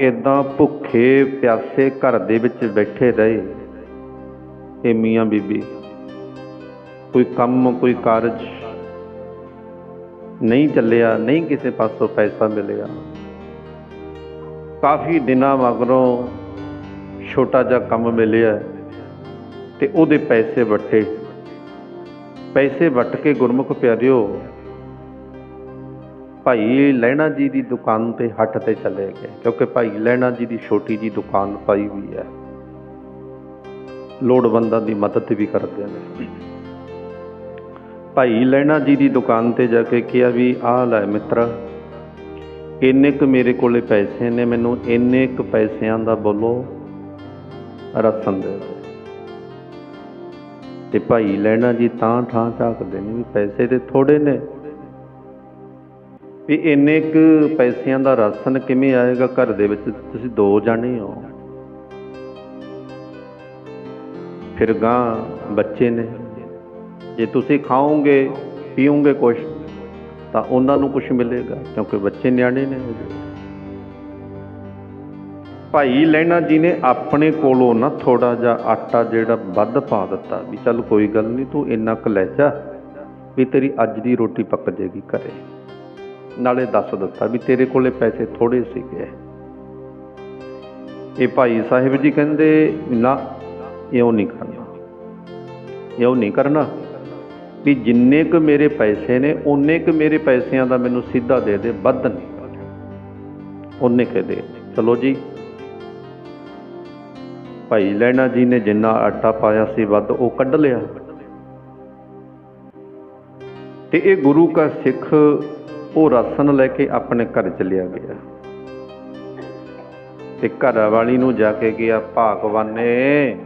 ਇਦਾਂ ਭੁੱਖੇ ਪਿਆਸੇ ਘਰ ਦੇ ਵਿੱਚ ਬੈਠੇ ਰਹੇ। ਇਹ ਮੀਆਂ ਬੀਬੀ, ਕੋਈ ਕੰਮ, ਕੋਈ ਕਾਰਜ ਨਹੀਂ ਚੱਲਿਆ, ਨਹੀਂ ਕਿਸੇ ਪਾਸੋਂ ਪੈਸਾ ਮਿਲਿਆ। ਕਾਫੀ ਦਿਨਾਂ ਮਗਰੋਂ ਛੋਟਾ ਜਿਹਾ ਕੰਮ ਮਿਲਿਆ ਤੇ ਉਹਦੇ ਪੈਸੇ ਵੱਟੇ। ਪੈਸੇ ਵੱਟ ਕੇ ਗੁਰਮੁਖ ਪਿਆਰਿਓ ਭਾਈ ਲਹਿਣਾ ਜੀ ਦੀ ਦੁਕਾਨ ਤੇ ਹੱਟ ਤੇ ਚਲੇ ਗਏ, ਕਿਉਂਕਿ ਭਾਈ ਲਹਿਣਾ ਜੀ ਦੀ ਛੋਟੀ ਜੀ ਦੁਕਾਨ ਪਾਈ ਹੋਈ ਹੈ। ਲੋੜਵੰਦਾਂ ਦੀ ਮਦਦ ਵੀ ਕਰਦੇ ਨੇ। ਭਾਈ ਲਹਿਣਾ ਜੀ ਦੀ ਦੁਕਾਨ ਤੇ ਜਾ ਕੇ ਕਿਹਾ ਵੀ, ਆਹ ਲੈ ਮਿੱਤਰ, ਇੰਨੇ ਕੁ ਮੇਰੇ ਕੋਲੇ ਪੈਸੇ ਨੇ, ਮੈਨੂੰ ਇੰਨੇ ਕੁ ਪੈਸਿਆਂ ਦਾ ਬੋਲੋ ਰਸਨ ਦੇ ਦਿਓ। ਤੇ ਭਾਈ ਲੈਣਾ ਜੀ ਤਾਂ ਠਾਂ ਝਾਕਦੇ ਨੇ ਵੀ ਪੈਸੇ ਤੇ ਥੋੜੇ ਨੇ। ਵੀ ਇੰਨੇ ਕੁ ਪੈਸਿਆਂ ਦਾ ਰਾਸ਼ਨ ਕਿਵੇਂ ਆਏਗਾ ਘਰ ਦੇ ਵਿੱਚ? ਤੁਸੀਂ ਦੋ ਜਾਣੇ ਹੋ। ਫਿਰ ਗਾਂ ਬੱਚੇ ਨੇ। ਜੇ ਤੁਸੀਂ ਖਾਓਗੇ, ਪੀਓਗੇ ਕੁਝ ਤਾਂ ਉਹਨਾਂ ਨੂੰ ਕੁਝ ਮਿਲੇਗਾ, ਕਿਉਂਕਿ ਬੱਚੇ ਨਿਆਣੇ ਨੇ। ਭਾਈ ਲੈਣਾ ਜੀ ਨੇ ਆਪਣੇ ਕੋਲੋਂ ਨਾ ਥੋੜਾ ਜਿਹਾ ਆਟਾ ਜਿਹੜਾ ਵੱਧ ਪਾ ਦਿੱਤਾ, ਵੀ ਚੱਲ ਕੋਈ ਗੱਲ ਨਹੀਂ ਤੂੰ ਇੰਨਾ ਕੁ ਲੈ ਜਾ, ਵੀ ਤੇਰੀ ਅੱਜ ਦੀ ਰੋਟੀ ਪੱਕ ਜੇਗੀ ਘਰੇ। ਨਾਲੇ ਦੱਸ ਦਿੱਤਾ ਵੀ ਤੇਰੇ ਕੋਲੇ ਪੈਸੇ ਥੋੜੇ ਸੀਗੇ। ਇਹ ਭਾਈ ਸਾਹਿਬ ਜੀ ਕਹਿੰਦੇ, ਨਾ, ਇਉਂ ਨਹੀਂ ਕਰਨਾ। ਇਉਂ ਨਹੀਂ ਕਰਨਾ ਵੀ ਜਿੰਨੇ ਕੁ ਮੇਰੇ ਪੈਸੇ ਨੇ, ਓਨੇ ਕੁ ਮੇਰੇ ਪੈਸਿਆਂ ਦਾ ਮੈਨੂੰ ਸਿੱਧਾ ਦੇ ਦੇ, ਵੱਧ ਨਹੀਂ ਉਹਨੇ ਕਹਿ ਦੇ। ਚਲੋ ਜੀ। ਭਾਈ ਲੈਣਾ ਜੀ ਨੇ ਜਿੰਨਾ ਆਟਾ ਪਾਇਆ ਸੀ, ਵੱਧ ਉਹ ਕੱਢ ਲਿਆ। ਤੇ ਇਹ ਗੁਰੂ ਕਾ ਸਿੱਖ ਉਹ ਰਾਸ਼ਨ ਲੈ ਕੇ ਆਪਣੇ ਘਰ ਚਲਿਆ ਗਿਆ। ਤੇ ਘਰ ਵਾਲੀ ਨੂੰ ਜਾ ਕੇ ਗਿਆ ਭਾਗਵਾਨੇ,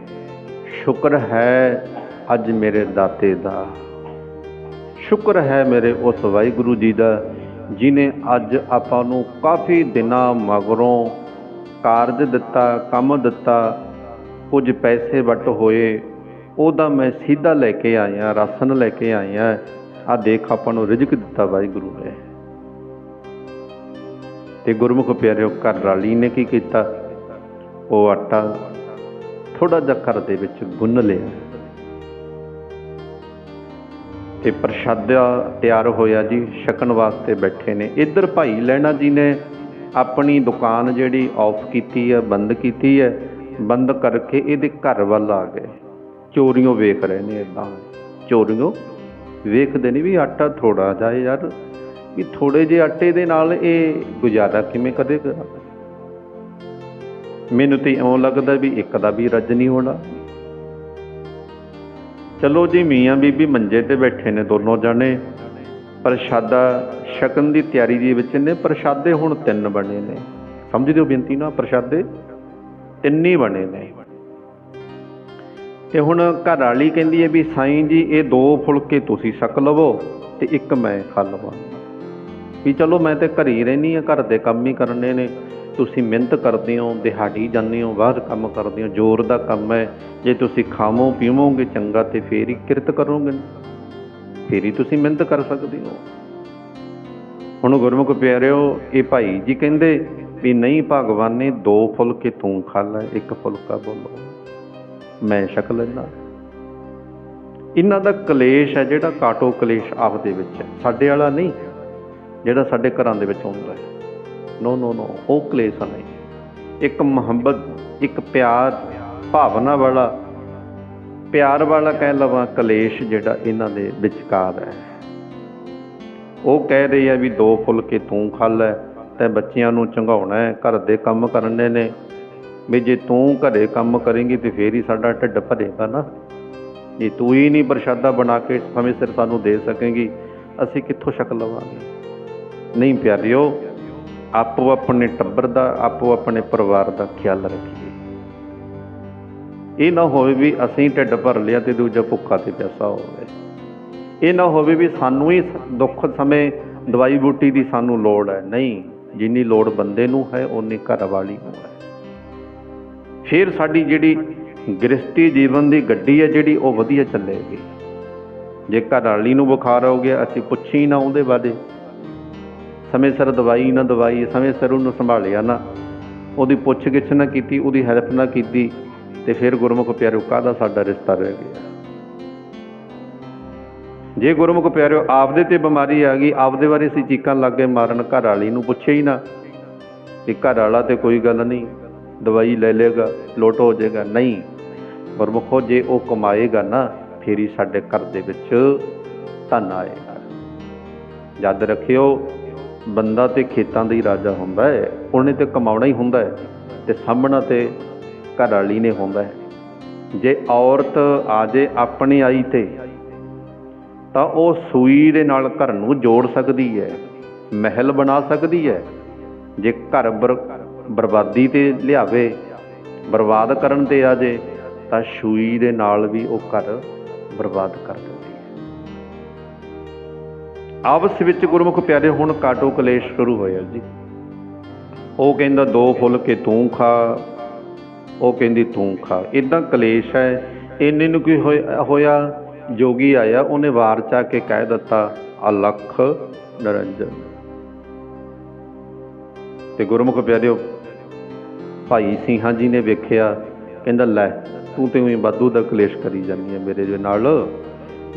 ਸ਼ੁਕਰ ਹੈ ਅੱਜ ਮੇਰੇ ਦਾਤੇ ਦਾ। ਸ਼ੁਕਰ ਹੈ ਮੇਰੇ ਉਸ ਵਾਹਿਗੁਰੂ ਜੀ ਦਾ, ਜਿਨੇ ਅੱਜ ਆਪਾਂ ਨੂੰ ਕਾਫੀ ਦਿਨਾਂ ਮਗਰੋਂ ਕਾਰਜ ਦਿੱਤਾ, ਕੰਮ ਦਿੱਤਾ, ਕੁਝ ਪੈਸੇ ਵਟ ਹੋਏ, ਉਹਦਾ ਮੈਂ ਸਿੱਧਾ ਲੈ ਕੇ ਆਇਆ, ਰਾਸ਼ਨ ਲੈ ਕੇ ਆਇਆ। ਆ ਦੇਖ ਆਪਾਂ ਨੂੰ ਰਿਜ਼ਕ ਦਿੱਤਾ ਵਾਹਿਗੁਰੂ ਨੇ। ਤੇ ਗੁਰਮੁਖ ਪਿਆਰਿਓ, ਘਰ ਵਾਲੀ ਨੇ ਕੀ ਕੀਤਾ? ਉਹ ਆਟਾ ਥੋੜਾ ਜਿਹਾ ਘਰ ਦੇ ਵਿੱਚ ਗੁੰਨ ਲਿਆ ਤੇ ਪ੍ਰਸ਼ਾਦਾ ਤਿਆਰ ਹੋਇਆ ਜੀ, ਛਕਣ ਵਾਸਤੇ ਬੈਠੇ ਨੇ। ਇੱਧਰ ਭਾਈ ਲੈਣਾ ਜੀ ਨੇ ਆਪਣੀ ਦੁਕਾਨ ਜਿਹੜੀ ਆਫ ਕੀਤੀ ਹੈ, ਬੰਦ ਕੀਤੀ ਹੈ, ਬੰਦ ਕਰਕੇ ਇਹਦੇ ਘਰ ਵੱਲ ਆ ਗਏ। ਚੋਰੀਆਂ ਵੇਖ ਰਹੇ ਨੇ ਇਦਾਂ ਚੋਰੀਆਂ ਵੇਖਦੇ ਨੇ ਵੀ ਆਟਾ ਥੋੜਾ ਜਿਹਾ ਯਾਰ ਵੀ ਥੋੜੇ ਜਿਹੇ ਆਟੇ ਦੇ ਨਾਲ ਇਹ ਗੁਜ਼ਾਰਾ ਕਿਵੇਂ ਕਰੇਗਾ ਮੈਨੂੰ ਤੇ ਇਉਂ ਲੱਗਦਾ ਵੀ ਇੱਕ ਦਾ ਵੀ ਰੱਜ ਨਹੀਂ ਹੋਣਾ। ਚਲੋ ਜੀ, ਮੀਆਂ ਬੀਬੀ ਮੰਜੇ ਤੇ ਬੈਠੇ ਨੇ ਦੋਨੋਂ ਜਾਣੇ। ਪ੍ਰਸ਼ਾਦਾ ਛਕਣ ਦੀ ਤਿਆਰੀ ਦੇ ਵਿੱਚ ਨੇ। ਪ੍ਰਸ਼ਾਦੇ ਹੁਣ ਤਿੰਨ ਬਣੇ ਨੇ। ਸਮਝਦੇ ਹੋ ਬੇਨਤੀ ਨਾ ਪ੍ਰਸ਼ਾਦੇ ਤਿੰਨ ਹੀ ਬਣੇ ਨੇ। ਤੇ ਹੁਣ ਘਰ ਵਾਲੀ ਕਹਿੰਦੀ ਹੈ ਵੀ ਸਾਈਂ ਜੀ, ਇਹ ਦੋ ਫੁਲਕੇ ਤੁਸੀਂ ਛਕ ਲਵੋ ਤੇ ਇੱਕ ਮੈਂ ਖਾ ਲਵਾਂ। ਵੀ ਚਲੋ ਮੈਂ ਤੇ ਘਰ ਹੀ ਰਹਿਣੀ ਆ ਘਰ ਦੇ ਕੰਮ ਹੀ ਕਰਨੇ ਨੇ। ਤੁਸੀਂ ਮਿਹਨਤ ਕਰਦੇ ਹੋ, ਦਿਹਾੜੀ ਜਾਂਦੇ ਹੋ, ਬਾਹਰ ਕੰਮ ਕਰਦੇ ਹੋ, ਜ਼ੋਰ ਦਾ ਕੰਮ ਹੈ। ਜੇ ਤੁਸੀਂ ਖਾਵੋ, ਪੀਵੋਗੇ, ਚੰਗਾ ਤੇ ਫੇਰ ਹੀ ਕਿਰਤ ਕਰੋਗੇ। ਫੇਰ ਹੀ ਤੁਸੀਂ ਮਿਹਨਤ ਕਰ ਸਕਦੇ ਹੋ। ਹੁਣ ਗੁਰਮੁਖ ਪਿਆਰਿਓ, ਇਹ ਭਾਈ ਜੀ ਕਹਿੰਦੇ ਵੀ ਨਹੀਂ, ਭਗਵਾਨ ਨੇ ਦੋ ਫੁਲਕੇ ਤੂੰ ਖਾ ਲੈ, ਇੱਕ ਫੁਲਕਾ ਬੋਲੋ। ਮੈਂ ਛਕ ਲੈਂਦਾ। ਇਹਨਾਂ ਦਾ ਕਲੇਸ਼ ਹੈ ਜਿਹੜਾ ਕਾਟੋ ਕਲੇਸ਼ ਆਪ ਦੇ ਵਿੱਚ ਹੈ। ਸਾਡੇ ਵਾਲਾ ਨਹੀਂ ਜਿਹੜਾ ਸਾਡੇ ਘਰਾਂ ਦੇ ਵਿੱਚ ਹੁੰਦਾ ਹੈ। ਨੋ ਨੋ ਨੋ ਉਹ ਕਲੇਸ਼ ਨਹੀਂ ਇੱਕ ਮੁਹੱਬਤ, ਇੱਕ ਪਿਆਰ, ਭਾਵਨਾ ਵਾਲਾ, ਪਿਆਰ ਵਾਲਾ ਕਹਿ ਲਵਾਂ ਕਲੇਸ਼ ਜਿਹੜਾ ਇਹਨਾਂ ਦੇ ਵਿਚਕਾਰ ਹੈ। ਉਹ ਕਹਿ ਰਹੀ ਹੈ ਵੀ ਦੋ ਫੁਲਕੇ ਤੂੰ ਖਾ ਲੈ, ਤੇ ਬੱਚਿਆਂ ਨੂੰ ਚੰਗਾਉਣਾ ਹੈ, ਘਰ ਦੇ ਕੰਮ ਕਰਨੇ ਨੇ। ਵੀ ਜੇ ਤੂੰ ਘਰੇ ਕੰਮ ਕਰੇਂਗੀ ਤੇ ਫੇਰ ਹੀ ਸਾਡਾ ਢਿੱਡ ਭਰੇਗਾ ਨਾ। ਜੇ ਤੂੰ ਹੀ ਨਹੀਂ ਪ੍ਰਸ਼ਾਦਾ ਬਣਾ ਕੇ ਸਮੇਂ ਸਿਰ ਸਾਨੂੰ ਦੇ ਸਕੇਂਗੀ, ਅਸੀਂ ਕਿੱਥੋਂ ਛਕ ਲਵਾਂਗੇ? ਨਹੀਂ ਪਿਆਰਿਓ, ਆਪੋ ਆਪਣੇ ਟੱਬਰ ਦਾ, ਆਪੋ ਆਪਣੇ ਪਰਿਵਾਰ ਦਾ ਖਿਆਲ ਰੱਖੀਏ। ਇਹ ਨਾ ਹੋਵੇ ਵੀ ਅਸੀਂ ਢਿੱਡ ਭਰ ਲਿਆ ਤੇ ਦੂਜਾ ਭੁੱਖਾ ਤੇ ਪਿਆਸਾ ਹੋਵੇ ਇਹ ਨਾ ਹੋਵੇ ਵੀ ਸਾਨੂੰ ਹੀ ਦੁੱਖ ਸਮੇਂ ਦਵਾਈ ਬੂਟੀ ਦੀ ਸਾਨੂੰ ਲੋੜ ਹੈ। ਨਹੀਂ, ਜਿੰਨੀ ਲੋੜ ਬੰਦੇ ਨੂੰ ਹੈ, ਓਨੀ ਘਰ ਵਾਲੀ ਨੂੰ ਹੈ। ਫਿਰ ਸਾਡੀ ਜਿਹੜੀ ਗ੍ਰਸਤੀ ਜੀਵਨ ਦੀ ਗੱਡੀ ਹੈ, ਜਿਹੜੀ ਉਹ ਵਧੀਆ ਚੱਲੇਗੀ। ਜੇ ਘਰ ਵਾਲੀ ਨੂੰ ਬੁਖਾਰ ਹੋ ਗਿਆ, ਅਸੀਂ ਪੁੱਛੀ ਨਾ ਉਹਦੇ ਬਾਰੇ। ਸਮੇਂ ਸਿਰ ਦਵਾਈ ਨਾ ਦਵਾਈ, ਸਮੇਂ ਸਿਰ ਉਹਨੂੰ ਸੰਭਾਲਿਆ ਨਾ। ਉਹਦੀ ਪੁੱਛ ਗਿੱਛ ਨਾ ਕੀਤੀ, ਉਹਦੀ ਹੈਲਪ ਨਾ ਕੀਤੀ ਤੇ ਫਿਰ ਗੁਰਮੁਖ ਪਿਆਰਿਓ, ਕਾਹਦਾ ਸਾਡਾ ਰਿਸ਼ਤਾ ਰਹਿ ਗਿਆ? ਜੇ ਗੁਰਮੁਖ ਪਿਆਰਿਓ ਆਪਦੇ ਤੇ ਬਿਮਾਰੀ ਆ ਗਈ, ਆਪਦੇ ਬਾਰੇ ਅਸੀਂ ਚੀਕਾਂ ਲੱਗੇ ਮਾਰਨ ਘਰ ਵਾਲੀ ਨੂੰ ਪੁੱਛੇ ਹੀ ਨਾ ਕਿ ਘਰ ਵਾਲਾ ਤੇ ਕੋਈ ਗੱਲ ਨਹੀਂ, ਦਵਾਈ ਲੈ ਲੇਗਾ ਲੋਟ ਹੋ ਜਾਏਗਾ। ਨਹੀਂ, ਗੁਰਮੁਖੋ, ਜੇ ਉਹ ਕਮਾਏਗਾ ਨਾ, ਫਿਰ ਹੀ ਸਾਡੇ ਘਰ ਦੇ ਵਿੱਚ ਧਨ ਆਏਗਾ। ਯਾਦ ਰੱਖਿਓ ਬੰਦਾ ਤੇ ਖੇਤਾਂ ਦਾ ਹੀ ਰਾਜਾ ਹੁੰਦਾ ਹੈ, ਉਹਨੇ ਤੇ ਕਮਾਉਣਾ ਹੀ ਹੁੰਦਾ ਹੈ ਤੇ ਸਾਹਮਣਾ ਤੇ ਘਰ ਵਾਲੀ ਨੇ ਹੁੰਦਾ ਹੈ। ਜੇ ਔਰਤ ਆ ਜੇ ਆਪਣੀ ਆਈ ਤੇ, ਤਾਂ ਉਹ ਸੂਈ ਦੇ ਨਾਲ ਘਰ ਨੂੰ ਜੋੜ ਸਕਦੀ ਹੈ, ਮਹਿਲ ਬਣਾ ਸਕਦੀ ਹੈ। ਜੇ ਘਰ ਬਰ- ਬਰਬਾਦੀ ਤੇ ਲਿਆਵੇ, ਬਰਬਾਦ ਕਰਨ ਤੇ ਆ ਜੇ, ਤਾਂ ਸੂਈ ਦੇ ਨਾਲ ਵੀ ਉਹ ਘਰ ਬਰਬਾਦ ਕਰ ਦਿੰਦੀ ਆਪਸ ਵਿੱਚ ਗੁਰਮੁਖ ਪਿਆਰੇ, ਹੁਣ ਕਾਟੋ ਕਲੇਸ਼ ਸ਼ੁਰੂ ਹੋਇਆ ਜੀ। ਉਹ ਕਹਿੰਦਾ, ਦੋ ਫੁੱਲ ਕੇ ਤੂੰ ਖਾ। ਉਹ ਕਹਿੰਦੀ, ਤੂੰ ਖਾ। ਇਦਾਂ ਕਲੇਸ਼ ਹੈ। ਇੰਨੇ ਨੂੰ ਕੀ ਹੋਇਆ- ਹੋਇਆ? ਜੋਗੀ ਆਇਆ, ਉਹਨੇ ਵਾਰ ਚਾ ਕੇ ਕਹਿ ਦਿੱਤਾ ਅਲਖ ਨਰੰਜਨ। ਤੇ ਗੁਰਮੁਖ ਪਿਆਰਿਓ, ਭਾਈ ਸਿੰਘਾਂ ਜੀ ਨੇ ਵੇਖਿਆ, ਕਹਿੰਦਾ, ਲੈ, ਤੂੰ ਤੇ ਉਹੀ ਵਾਧੂ ਦਾ ਕਲੇਸ਼ ਕਰੀ ਜਾਂਦੀ ਹੈ ਮੇਰੇ ਦੇ ਨਾਲ।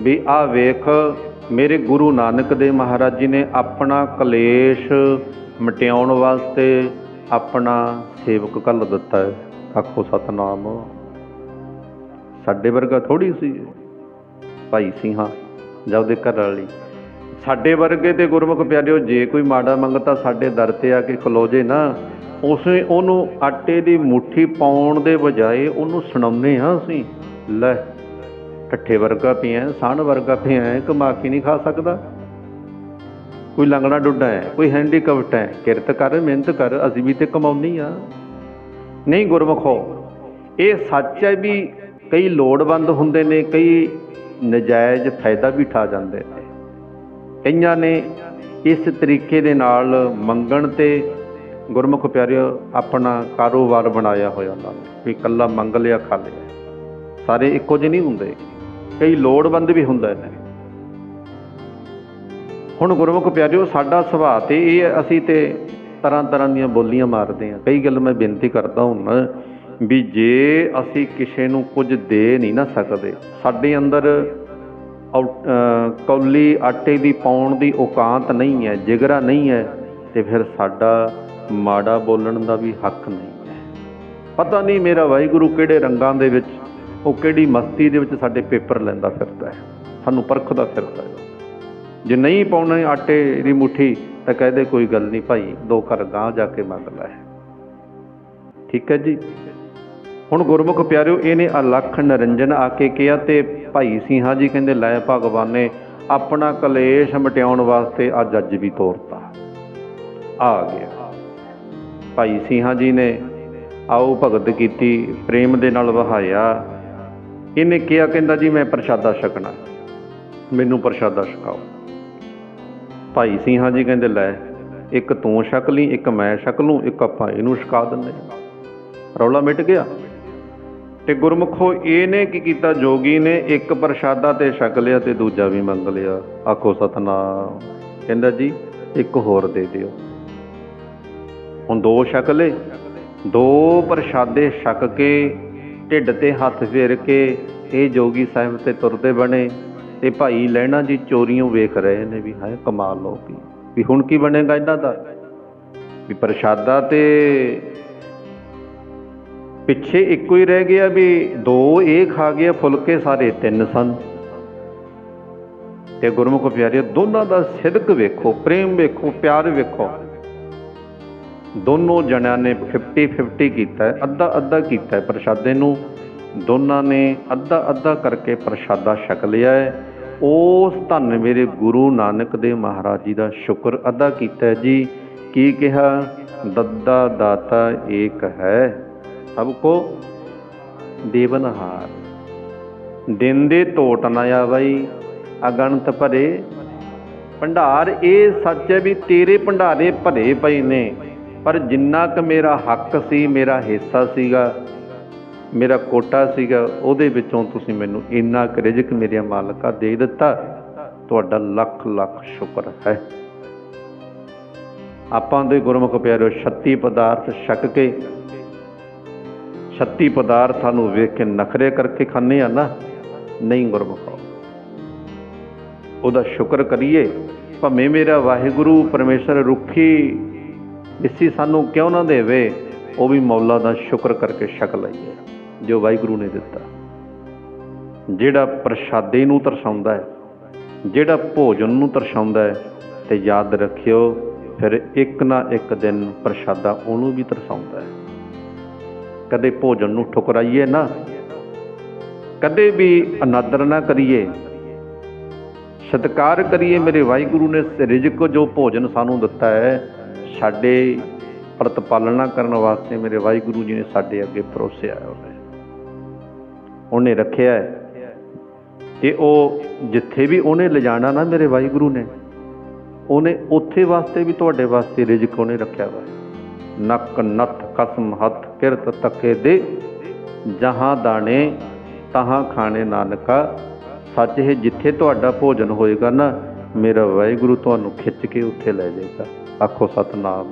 ਵੀ ਆ ਵੇਖ ਮੇਰੇ ਗੁਰੂ ਨਾਨਕ ਦੇਵ ਮਹਾਰਾਜ ਜੀ ਨੇ ਆਪਣਾ ਕਲੇਸ਼ ਮਟਿਆਉਣ ਵਾਸਤੇ ਆਪਣਾ ਸੇਵਕ ਕੱਲ ਦਿੱਤਾ ਹੈ। ਆਖੋ ਸਤਨਾਮ। ਸਾਡੇ ਵਰਗਾ ਥੋੜੀ ਸੀ ਭਾਈ ਸਿੰਘਾਂ ਜਾਂ ਉਹਦੇ ਘਰ ਵਾਲੀ। ਸਾਡੇ ਵਰਗੇ ਤੇ ਗੁਰਮੁਖ ਪਿਆਰਿਓ, ਜੇ ਕੋਈ ਮਾੜਾ ਮੰਗਤਾ ਸਾਡੇ ਦਰ ਤੇ ਆ ਕੇ ਖਲੋ ਜੇ ਨਾ, ਉਸੇ ਉਹਨੂੰ ਆਟੇ ਦੀ ਮੁੱਠੀ ਪਾਉਣ ਦੇ ਬਜਾਏ ਉਹਨੂੰ ਸੁਣਾਉਂਦੇ ਹਾਂ ਅਸੀਂ। ਲੈ ਠੱਠੇ ਵਰਗਾ ਪਿਆ ਸਣ ਵਰਗਾ ਪਿਆ ਕਮਾ ਕੇ ਨਹੀਂ ਖਾ ਸਕਦਾ। ਕੋਈ ਲੰਗੜਾ ਡੁੱਡਾ ਹੈ, ਕੋਈ ਹੈਂਡੀਕੈਪਟ ਹੈ, ਕਿਰਤ ਕਰ, ਮਿਹਨਤ ਕਰ, ਅਸੀਂ ਵੀ ਤੇ ਕਮਾਉਣੀ ਆ। ਨਹੀਂ ਗੁਰਮੁਖੋ ਇਹ ਸੱਚ ਹੈ ਵੀ ਕਈ ਲੋੜਵੰਦ ਹੁੰਦੇ ਨੇ, ਕਈ ਨਜਾਇਜ਼ ਫਾਇਦਾ ਵੀ ਠਾ ਜਾਂਦੇ ਨੇ। ਕਈਆਂ ਨੇ ਇਸ ਤਰੀਕੇ ਦੇ ਨਾਲ ਮੰਗਣ ਤੇ ਗੁਰਮੁਖ ਪਿਆਰਿਓ, ਆਪਣਾ ਕਾਰੋਬਾਰ ਬਣਾਇਆ ਹੋਇਆ ਉਹਨਾਂ ਨੇ ਵੀ ਇਕੱਲਾ ਮੰਗ ਲਿਆ ਖਾ ਲਿਆ। ਸਾਰੇ ਇੱਕੋ ਜਿਹੇ ਨਹੀਂ ਹੁੰਦੇ। ਕਈ ਲੋੜਵੰਦ ਵੀ ਹੁੰਦੇ ਨੇ ਹੁਣ ਗੁਰਮੁਖ ਪਿਆਰਿਓ ਸਾਡਾ ਸੁਭਾਅ ਤੇ ਇਹ ਹੈ, ਅਸੀਂ ਤੇ ਤਰ੍ਹਾਂ ਤਰ੍ਹਾਂ ਦੀਆਂ ਬੋਲੀਆਂ ਮਾਰਦੇ ਹਾਂ। ਕਈ ਗੱਲ ਮੈਂ ਬੇਨਤੀ ਕਰਦਾ ਹੁਣ ਵੀ ਜੇ ਅਸੀਂ ਕਿਸੇ ਨੂੰ ਕੁਝ ਦੇ ਨਹੀਂ ਨਾ ਸਕਦੇ ਸਾਡੇ ਅੰਦਰ ਔ- ਕੌਲੀ ਆਟੇ ਦੀ ਪਾਉਣ ਦੀ ਔਕਾਤ ਨਹੀਂ ਹੈ ਜਿਗਰਾ ਨਹੀਂ ਹੈ ਤੇ ਫਿਰ ਸਾਡਾ ਮਾੜਾ ਬੋਲਣ ਦਾ ਵੀ ਹੱਕ ਨਹੀਂ ਹੈ। ਪਤਾ ਨਹੀਂ ਮੇਰਾ ਵਾਹਿਗੁਰੂ ਕਿਹੜੇ ਰੰਗਾਂ ਦੇ ਵਿੱਚ ਉਹ ਕਿਹੜੀ ਮਸਤੀ ਦੇ ਵਿੱਚ ਸਾਡੇ ਪੇਪਰ ਲੈਂਦਾ ਫਿਰਦਾ ਹੈ। ਸਾਨੂੰ ਪਰਖਦਾ ਫਿਰਦਾ ਹੈ। ਜੇ ਨਹੀਂ ਪਾਉਣੇ ਆਟੇ ਦੀ ਮੁੱਠੀ, ਤਾਂ ਕਹਦੇ ਕੋਈ ਗੱਲ ਨਹੀਂ ਭਾਈ, ਦੋ ਘਰ ਗਾਂ ਜਾ ਕੇ ਮੰਗ ਲੈ। ਠੀਕ ਹੈ ਜੀ? ਹੁਣ ਗੁਰਮੁਖ ਪਿਆਰਿਓ, ਇਹਨੇ ਅਲਖ ਨਰੰਜਨ ਆ ਕੇ ਕਿਹਾ ਤੇ ਭਾਈ ਸਿੰਘਾਂ ਜੀ ਕਹਿੰਦੇ, ਲੈ ਭਗਵਾਨ ਨੇ ਆਪਣਾ ਕਲੇਸ਼ ਮਟਿਆਉਣ ਵਾਸਤੇ ਅੱਜ ਅੱਜ ਵੀ ਤੋਰਤਾ। ਆ ਗਿਆ। ਭਾਈ ਸਿੰਘਾਂ ਜੀ ਨੇ ਆਓ ਭਗਤ ਕੀਤੀ, ਪ੍ਰੇਮ ਦੇ ਨਾਲ ਵਹਾਇਆ। ਇਹਨੇ ਕਿਹਾ, ਕਹਿੰਦਾ ਜੀ, ਮੈਂ ਪ੍ਰਸ਼ਾਦਾ ਛਕਣਾ। ਮੈਨੂੰ ਪ੍ਰਸ਼ਾਦਾ ਛਕਾਓ। ਭਾਈ ਸਿੰਘਾਂ ਜੀ ਕਹਿੰਦੇ, ਲੈ, ਇੱਕ ਤੂੰ ਛਕ ਲਈ, ਇੱਕ ਮੈਂ ਛਕ ਲੂੰ, ਇੱਕ ਆਪਾਂ ਇਹਨੂੰ ਛਕਾ ਦਿੰਦੇ ਰੌਲਾ ਮਿਟ ਗਿਆ। ਤੇ ਗੁਰਮੁਖੋ, ਇਹਨੇ ਕੀ ਕੀਤਾ? ਜੋਗੀ ਨੇ ਇੱਕ ਪ੍ਰਸ਼ਾਦਾ ਤੇ ਛਕ ਲਿਆ ਤੇ ਦੂਜਾ ਵੀ ਮੰਗ ਲਿਆ। ਆਖੋ, ਸਤਨਾਮ। ਕਹਿੰਦਾ ਜੀ, ਇੱਕ ਹੋਰ ਦੇ ਦਿਓ। ਹੁਣ ਦੋ ਛਕ ਲਏ। ਦੋ ਪ੍ਰਸ਼ਾਦੇ ਛਕ ਕੇ ਢਿੱਡ ਤੇ ਹੱਥ ਫੇਰ ਕੇ ਇਹ ਜੋਗੀ ਸਾਹਿਬ ਤੇ ਤੁਰਦੇ ਬਣੇ ਤੇ ਭਾਈ ਲੈਣਾ ਜੀ ਚੋਰੀਆਂ ਵੇਖ ਰਹੇ ਨੇ ਵੀ ਹੈ ਕਮਾਲ ਹੋ ਗਈ। ਵੀ ਹੁਣ ਕੀ ਬਣੇਗਾ ਇਹਨਾਂ ਦਾ? ਵੀ ਪ੍ਰਸ਼ਾਦਾ ਤੇ ਪਿੱਛੇ ਇੱਕੋ ਹੀ ਰਹਿ ਗਿਆ ਵੀ ਦੋ ਇਹ ਖਾ ਗਿਆ ਫੁਲਕੇ ਸਾਰੇ ਤਿੰਨ ਸਨ। ਤੇ ਗੁਰਮੁਖ ਪਿਆਰੇ ਦੋਨਾਂ ਦਾ ਸਿਦਕ ਵੇਖੋ, ਪ੍ਰੇਮ ਵੇਖੋ, ਪਿਆਰ ਵੇਖੋ। ਦੋਨੋਂ ਜਣਿਆਂ ਨੇ 50 50 ਕੀਤਾ ਹੈ ਅੱਧਾ ਅੱਧਾ ਕੀਤਾ ਹੈ ਪ੍ਰਸ਼ਾਦੇ ਨੂੰ। ਦੋਨਾਂ ਨੇ ਅੱਧਾ ਅੱਧਾ ਕਰਕੇ ਪ੍ਰਸ਼ਾਦਾ ਛਕ ਲਿਆ ਹੈ। ਉਸ ਧੰਨ ਮੇਰੇ ਗੁਰੂ ਨਾਨਕ ਦੇਵ ਮਹਾਰਾਜ ਜੀ ਦਾ ਸ਼ੁਕਰ ਅਦਾ ਕੀਤਾ ਜੀ। ਕੀ ਕਿਹਾ? ਦੱਦਾ ਦਾਤਾ ਏਕ ਹੈ। ਸਭ ਕੋ ਦੇਵਨਹਾਰ। ਦਿਨ ਦੇ ਟੋਟ ਨਾ ਆਵਈ ਅਗਣਤ ਭਰੇ। ਭੰਡਾਰ ਇਹ ਸੱਚ ਹੈ ਵੀ ਤੇਰੇ ਭੰਡਾਰੇ ਭਰੇ ਪਏ ਨੇ। ਪਰ ਜਿੰਨਾ ਕੁ ਮੇਰਾ ਹੱਕ ਸੀ, ਮੇਰਾ ਹਿੱਸਾ ਸੀਗਾ, ਮੇਰਾ ਕੋਟਾ ਸੀਗਾ, ਉਹਦੇ ਵਿੱਚੋਂ ਤੁਸੀਂ ਮੈਨੂੰ ਇੰਨਾ ਕੁ ਰਿਜ਼ਕ ਮੇਰੇ ਮਾਲਕਾ ਦੇ ਦਿੱਤਾ, ਤੁਹਾਡਾ ਲੱਖ ਲੱਖ ਸ਼ੁਕਰ ਹੈ। ਆਪਾਂ ਦੇ ਗੁਰਮੁਖ ਪਿਆਰਿਓ 36 ਪਦਾਰਥ ਛਕ ਕੇ 36 ਪਦਾਰਥਾਂ ਨੂੰ ਵੇਖ ਕੇ ਨਖਰੇ ਕਰਕੇ ਖਾਂਦੇ ਆ ਨਾ, ਨਹੀਂ ਗੁਰਮੁਖੋ। ਉਹਦਾ ਸ਼ੁਕਰ ਕਰੀਏ, ਭਾਵੇਂ ਮੇਰਾ ਵਾਹਿਗੁਰੂ ਪਰਮੇਸ਼ਰ ਰੁੱਖੀ ਇਸੀ ਸਾਨੂੰ ਕਿਉਂ ਨਾ ਦੇਵੇ? ਉਹ ਵੀ ਮੌਲਾ ਦਾ ਸ਼ੁਕਰ ਕਰਕੇ ਛਕ ਲਈਏ ਜੋ ਵਾਹਿਗੁਰੂ ਨੇ ਦਿੱਤਾ। ਜਿਹੜਾ ਪ੍ਰਸ਼ਾਦੇ ਨੂੰ ਤਰਸਾਉਂਦਾ ਹੈ, ਜਿਹੜਾ ਭੋਜਨ ਨੂੰ ਤਰਸਾਉਂਦਾ ਹੈ, ਤੇ ਯਾਦ ਰੱਖਿਓ, ਫਿਰ ਇੱਕ ਨਾ ਇੱਕ ਦਿਨ ਪ੍ਰਸ਼ਾਦਾ ਉਹਨੂੰ ਵੀ ਤਰਸਾਉਂਦਾ ਹੈ। ਕਦੇ ਭੋਜਨ ਨੂੰ ਠੁਕਰਾਈਏ ਨਾ, ਕਦੇ ਵੀ ਅਨਾਦਰ ਨਾ ਕਰੀਏ। ਸਤਿਕਾਰ ਕਰੀਏ ਮੇਰੇ ਵਾਹਿਗੁਰੂ ਨੇ, ਰਿਜ਼ਕ ਜੋ ਭੋਜਨ ਸਾਨੂੰ ਦਿੱਤਾ ਹੈ ਸਾਡੇ ਪ੍ਰਤਪਾਲਣਾ ਕਰਨ ਵਾਸਤੇ ਮੇਰੇ ਵਾਹਿਗੁਰੂ ਜੀ ਨੇ ਸਾਡੇ ਅੱਗੇ ਪਰੋਸਿਆ ਉਹਨੇ ਉਹਨੇ ਰੱਖਿਆ ਹੈ ਤੇ ਉਹ ਜਿੱਥੇ ਵੀ ਉਹਨੇ ਲਿਜਾਣਾ ਨਾ ਮੇਰੇ ਵਾਹਿਗੁਰੂ ਨੇ, ਉਹਨੇ ਉੱਥੇ ਵਾਸਤੇ ਵੀ ਤੁਹਾਡੇ ਵਾਸਤੇ ਰਿਜ਼ਕ ਉਹਨੇ ਰੱਖਿਆ ਵਾ। ਨੱਕ ਨੱਥ, ਕਸਮ, ਹੱਥ, ਕਿਰਤ, ਤੱਕੇ ਦੇ ਜਹਾਂ ਦਾਣੇ, ਤਹਾਂ ਖਾਣੇ, ਨਾਨਕਾ, ਸੱਚ ਹੈ ਜਿੱਥੇ ਤੁਹਾਡਾ ਭੋਜਨ ਹੋਏਗਾ ਨਾ, ਮੇਰਾ ਵਾਹਿਗੁਰੂ ਤੁਹਾਨੂੰ ਖਿੱਚ ਕੇ ਉੱਥੇ ਲੈ ਜਾਏਗਾ। ਆਖੋ ਸਤਨਾਮ।